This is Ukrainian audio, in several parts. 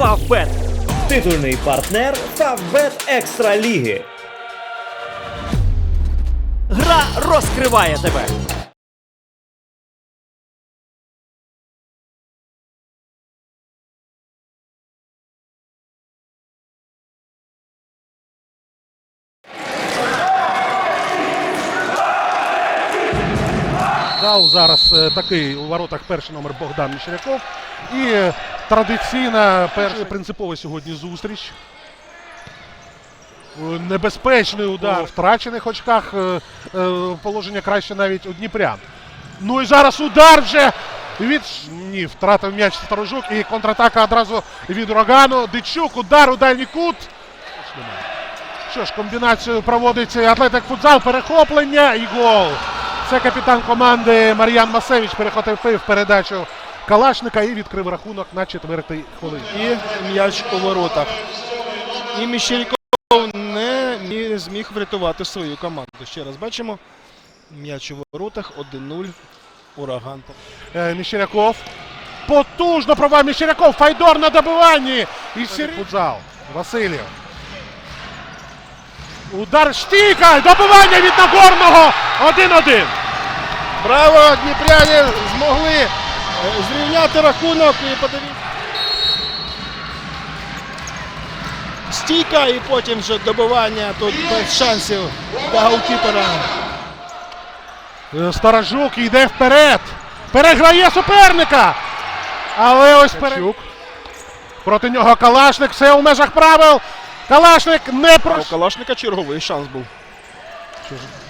Фавбет. Титульний партнер Фавбет Екстра Ліги. Гра розкриває тебе. Зараз е, такий у воротах перший номер Богдан Міщеряков. І е, традиційна перша принципова сьогодні зустріч. Е, Небезпечний удар у втрачених очках. е, е, Положення краще навіть у Дніпрян. Ну і зараз удар вже від ні, втратив м'яч Сторожук і контратака одразу від урагану. Дичук, удар у дальній кут. Що ж, комбінацію проводить атлетик футзал, перехоплення і гол. Це капітан команди Мар'ян Масевич перехопив передачу Калашника і відкрив рахунок на четвертій хвилині. і м'яч у воротах. І Міщеріков не зміг врятувати свою команду. Ще раз бачимо. М'яч у воротах 1-0. Ураган. Е, Міщеряков. Потужно пробиває Міщеряков. Файдор на добиванні. І Сірі... футзал. Васильєв. Удар Штіка. Добивання від Нагорного. 1-1. Браво! Дніпряні змогли зрівняти рахунок і подивіться. Стійка і потім вже добивання тут без шансів для голкіпера. Е, Старожук йде вперед. Переграє суперника. Але ось перед... Проти нього Калашник. Все у межах правил. Калашник не про... у Калашника черговий шанс був.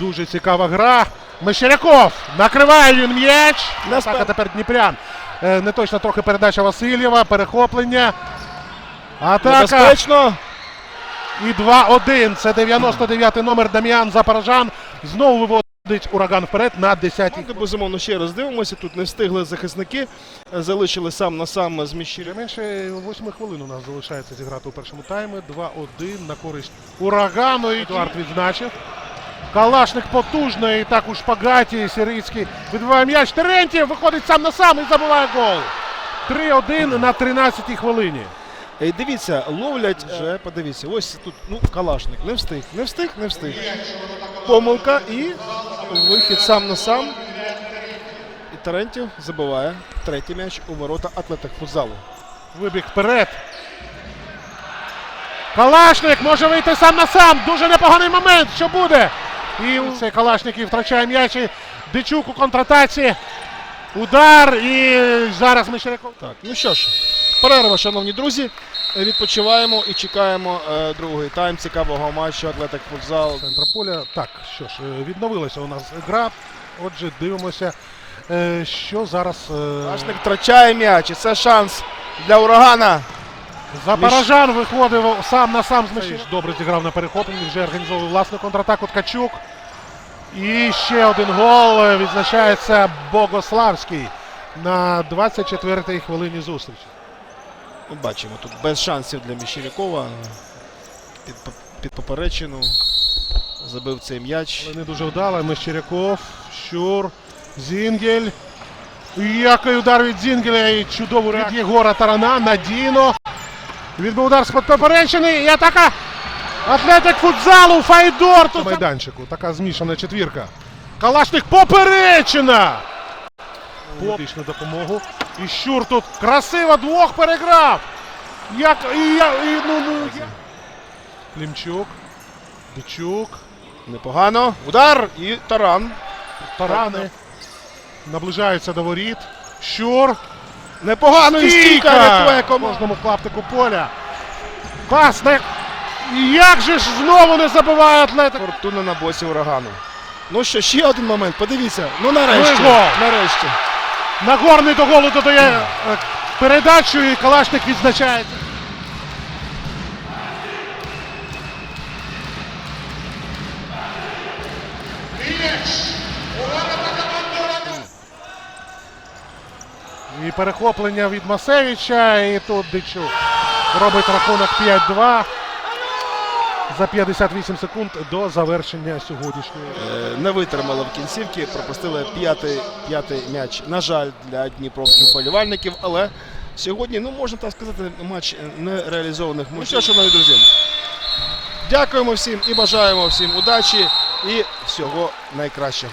Дуже цікава гра. Мещеряков. Накриває він м'яч. Атака тепер Дніпрян. Е, Не точно трохи передача Васильєва. Перехоплення. Атака. Небезпечно. І 2-1. Це 99-й номер Дам'ян Запорожан. Знову виводить ураган вперед на 10-й. Команди, безумовно, ще раз дивимося. Тут не встигли захисники. е, Залишили сам на сам з Міщеряком. Менше 8 хвилин у нас залишається зіграти у першому таймі. 2-1 на користь урагану. Едуард відзначив. Калашник потужний, і так у шпагаті Сирицький відбиває м'яч. Терентів виходить сам на сам і забиває гол. 3-1 на 13-й хвилині. І дивіться, ловлять вже, подивіться, ось тут ну, Калашник. Не встиг, не встиг, не встиг. Помилка і вихід сам на сам. І Тарентів забиває третій м'яч у ворота атлетик футзалу. Вибіг вперед. Калашник може вийти сам на сам. Дуже непоганий момент. Що буде? І цей Калашник і втрачає м'яч. Дичук у контратаці. Удар. І зараз Мещеряков. Так, ну що ж, перерва, шановні друзі. Відпочиваємо і чекаємо е, другий тайм цікавого матчу Атлетик футзал. Центра поля. Так, що ж, е, відновилася у нас гра. Отже, дивимося, е, що зараз е, Калашник втрачає м'яч, і це шанс для урагана. Запорожан виходив сам на сам з Мещеряком. Добре зіграв на перехопленні, вже організовував власну контратаку Ткачук. І ще один гол відзначається Богославський на 24-й хвилині зустрічі. Ми бачимо тут без шансів для Міщерякова. Під, під поперечину забив цей м'яч. Але не дуже вдало. Мещеряков, Щур, Зінгель. Який удар від Зінгеля і чудовий від Єгора Тарана. Надійно. Відбив удар з поперечини і атака. Атлетик футзалу, Файдор. Тут майданчику. Така змішана четвірка. Калашник поперечина. Політичну допомогу. І Щур тут красиво двох переграв. Як і я. І, ну, ну, я. Клімчук. Дичук. Непогано. Удар і таран. Тарани наближаються до воріт. Щур. Непогано і стійка рятує кожному клаптику поля. Класно. І Як же ж знову не забиває атлетик? Фортуна на боці урагану. Ну що, ще один момент. Подивіться. Ну нарешті. Ну гол. Нарешті. Нагорний до голу додає е, передачу і Калашник відзначається. І перехоплення від Масевича. І тут Дичук робить рахунок 5-2 за 58 секунд до завершення сьогоднішньої. Е, Не витримали в кінцівці, пропустили п'ятий, п'ятий м'яч. На жаль, для дніпровських вболівальників, але Сьогодні, ну можна так сказати, матч нереалізованих. Ну що, шановні друзі, дякуємо всім і бажаємо всім удачі і всього найкращого.